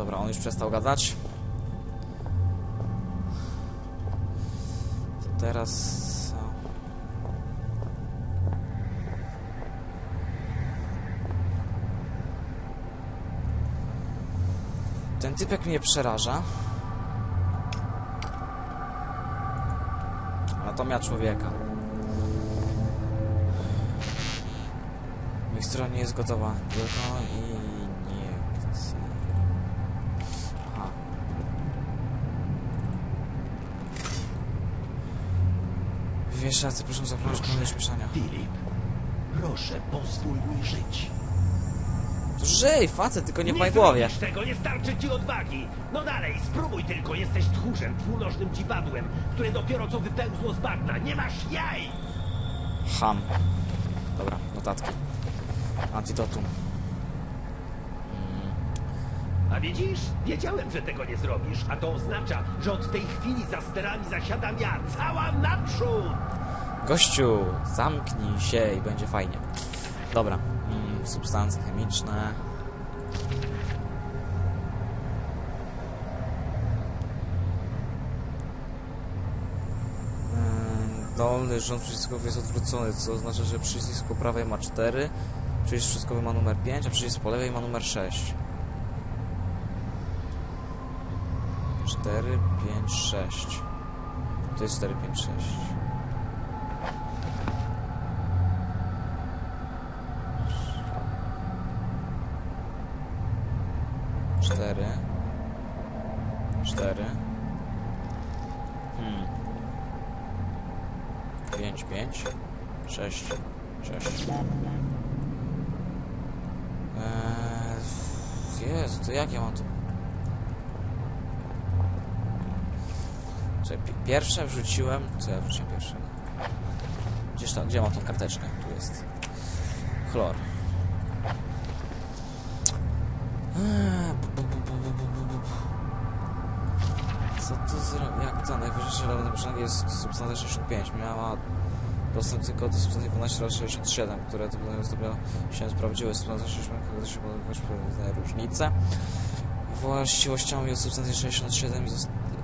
Dobra, on już przestał gadać. To teraz... Ten typek mnie przeraża. Anatomia człowieka. Mikstura nie jest gotowa. Tylko i Wieszczarcy proszę zaplanować kolejne śpieszania. Filip, proszę, pozwól mi żyć. To żyj, facet, tylko nie w mojej głowie. zrobisz tego, nie starczy ci odwagi. No dalej, spróbuj tylko, jesteś tchórzem, dwunożnym dziwadłem, które dopiero co wypełzło z bagna. Nie masz jaj! Ham. Dobra, notatki. Antidotum. A widzisz? Wiedziałem, że tego nie zrobisz, a to oznacza, że od tej chwili za sterami zasiadam ja, cała naprzód! Gościu, zamknij się i będzie fajnie. Dobra, mm, substancje chemiczne. Mm, Dolny rząd przycisków jest odwrócony, co oznacza, że przycisk po prawej ma 4, przycisk wszystkowy ma numer 5, a przycisk po lewej ma numer 6. 4, 5, 6. To jest 4, 5, 6. Cztery. Cztery. Hmm. Pięć, pięć. Sześć. Sześć. Eee, Jezu, to jak ja mam to... Co pierwsze wrzuciłem... Co ja wrzuciłem pierwsze? Gdzież tam gdzie mam tą karteczkę? Tu jest. Chlor. Co to zrobię? Jak to? Najwyższa rada przynajmniej jest substancja 65. Miała dostęp tylko do substancji 12 lat 67, które do pewnego stopnia się sprawdziły. Substancja 65 kogo się podobać pewne różnice. Właściwościami od substancji 67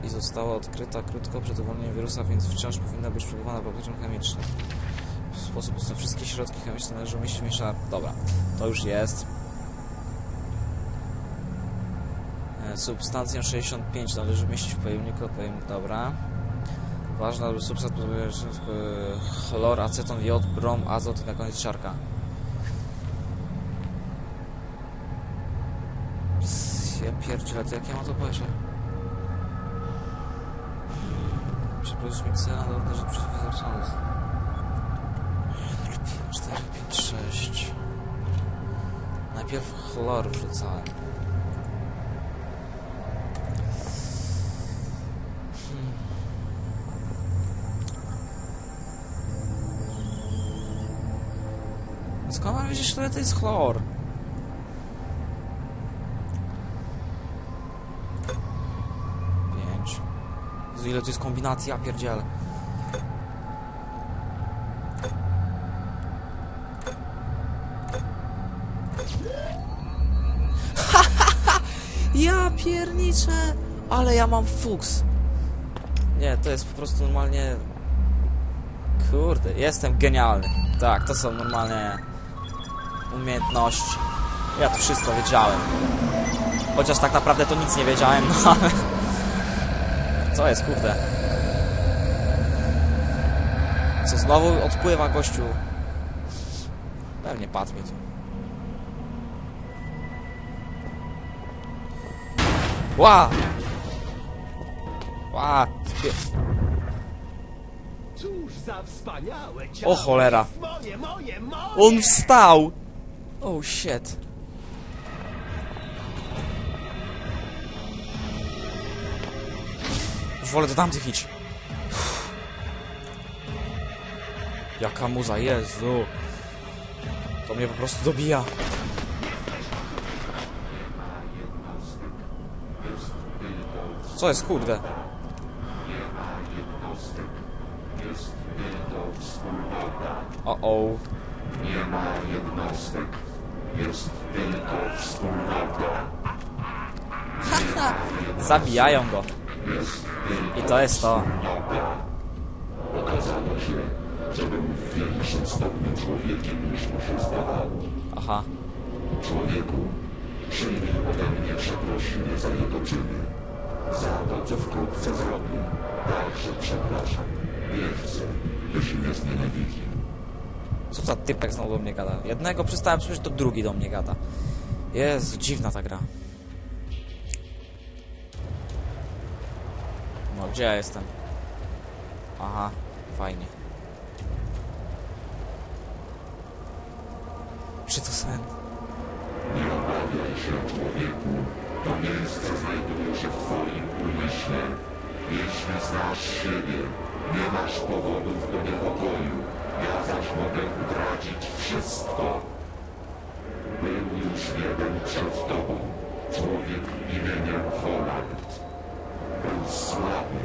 i została odkryta krótko przed uwolnieniem wirusa, więc wciąż powinna być przechowywana w opatrzeniu chemicznym. W sposób na wszystkie środki chemiczne należy umieścić w. Dobra, to już jest. E, Substancję 65 należy umieścić w pojemniku odpowiednim. Dobra. Ważna, aby substat pozostał chlor, aceton, jod, brom, azot i na koniec siarka. Ja pierdzielę, to jak ja mam to powiedzieć? Przeprowadzić miksera, dodać, że przeciwwizorczony jest. 4, 5, 6. Najpierw chlor wrzucałem. Skąd mam wiedzieć, że to jest chlor? Pięć. Jezu, ile to jest kombinacji, ja pierdzielę. ja pierniczę! Ale ja mam fuks. Nie, to jest po prostu normalnie... Kurde, jestem genialny. Tak, to są normalne umiejętności. Ja to wszystko wiedziałem. Chociaż tak naprawdę to nic nie wiedziałem, no ale... Co jest, kurde? Co, znowu odpływa gościu? Pewnie padł mi tu. Ła! Ła! Spie- Cóż za wspaniałe ciało! O cholera! Moje, moje, moje! On wstał! Oh shit. Wolę do tamtych iść. Jaka muza, Jezu. To mnie po prostu dobija. Co jest, kurde? O, o. Zabijają go. I to jest to. Okazało się, że był w większym stopniu człowiekiem niż mu się zdawało. Aha. Człowieku, przyjmij ode mnie przeprosiny za jego czyny. Za to, co wkrótce zrobię. Także przepraszam. Nie chcę, byś mnie znienawidził. Co za typek znowu do mnie gada? Jednego przestałem słyszeć, to drugi do mnie gada. Jezu, dziwna ta gra. Gdzie ja jestem? Aha, fajnie. Czy to sen? Nie obawiaj się, człowieku. To miejsce znajduje się w twoim umyśle. Jeśli znasz siebie, nie masz powodów do niepokoju. Ja zaś mogę utracić wszystko. Był już jeden przed tobą. Człowiek imieniem Holland. Był słaby.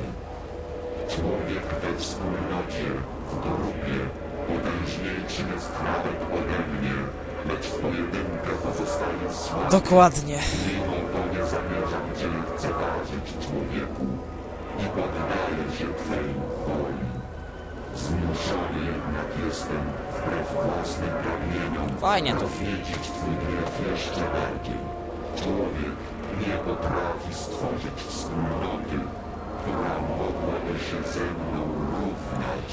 Człowiek we wspólnocie, w grupie. Potężniejszy jest nawet ode mnie. Lecz pojedynkę pozostaje słaby. Dokładnie. Mimo to nie zamierzam cię lekceważyć, człowieku, i poddaję się twej woli. Zmuszony jednak jestem, wbrew własnym pragnieniom, Fajnie tu. wiedzieć twój gniew jeszcze bardziej. Człowiek nie potrafi stworzyć wspólnoty, która mogłaby się ze mną równać.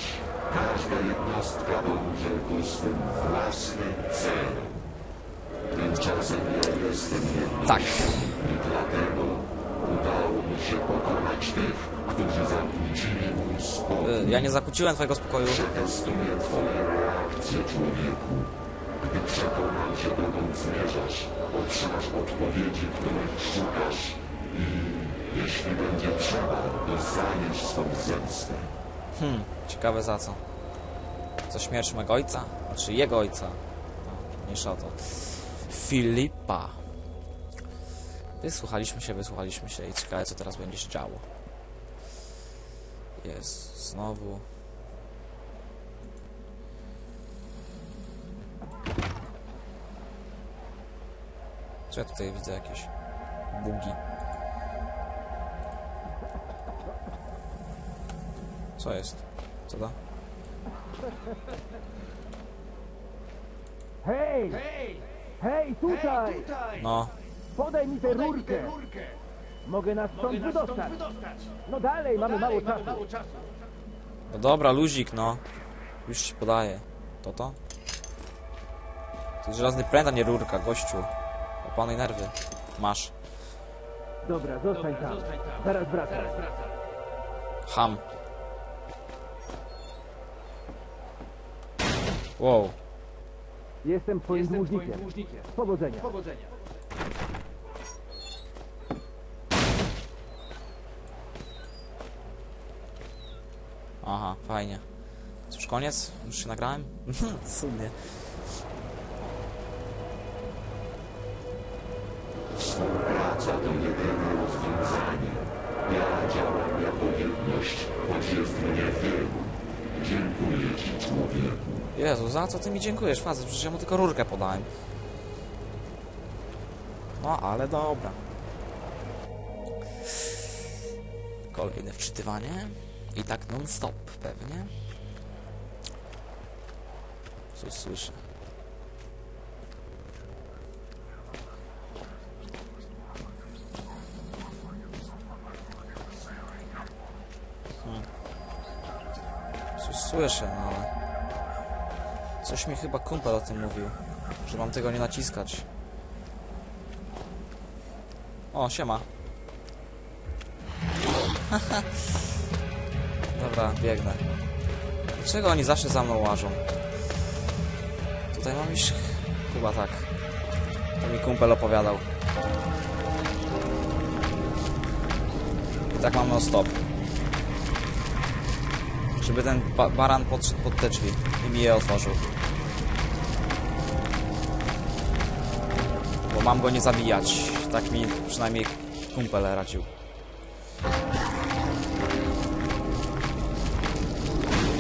Każda jednostka dąży ku swym własnym celom. Tymczasem ja jestem jednym Tak. i dlatego udało mi się pokonać tych, którzy zakłócili mój spokój. Y, Ja nie zakłóciłem twojego spokoju. Przetestuję twoje reakcje, człowieku. Gdy przekonam się, dokąd zmierzasz, otrzymasz odpowiedzi, których szukasz i jeśli będzie trzeba, dostaniesz swą zemstę. Hmm, ciekawe za co. Za śmierć mego ojca? Czy jego ojca? No, mniejsza o to. Filipa. Wysłuchaliśmy się, wysłuchaliśmy się i ciekawe co teraz będzie się działo. Jest, znowu. Czy ja tutaj widzę jakieś bugi? Co jest? Co da? Hej! Hej, tutaj! No, Podaj mi tę rurkę! Mogę nas stąd wydostać. No dalej, mamy mało czasu. no dobra, luzik, no. Już ci podaję. To to? To jest żelazny pręt, a nie rurka, gościu. Opanuj nerwy. Masz. Dobra, zostań tam. Zaraz wracam. Ham. Wow. Jestem twoim dłużnikiem. Powodzenia. Aha, fajnie. Cóż, koniec? Już się nagrałem? w Współpraca to jedyne rozwiązanie. Ja działam jako jedność, choć jest mnie wielu. Dziękuję ci, człowieku. Jezu, za co ty mi dziękujesz, facet? Przecież ja mu tylko rurkę podałem. No, ale dobra. Kolejne wczytywanie. I tak non-stop pewnie. Coś słyszę. Hmm. Coś słyszę, no ale... Coś mi chyba kumpel o tym mówił, że mam tego nie naciskać. O, siema. Dobra, biegnę. Dlaczego oni zawsze za mną łażą? Tutaj mam iść... Chyba tak. To mi kumpel opowiadał. I tak mam no stop. Żeby ten ba baran podszedł pod te drzwi i mi je otworzył. Bo mam go nie zabijać. Tak mi przynajmniej kumpel radził.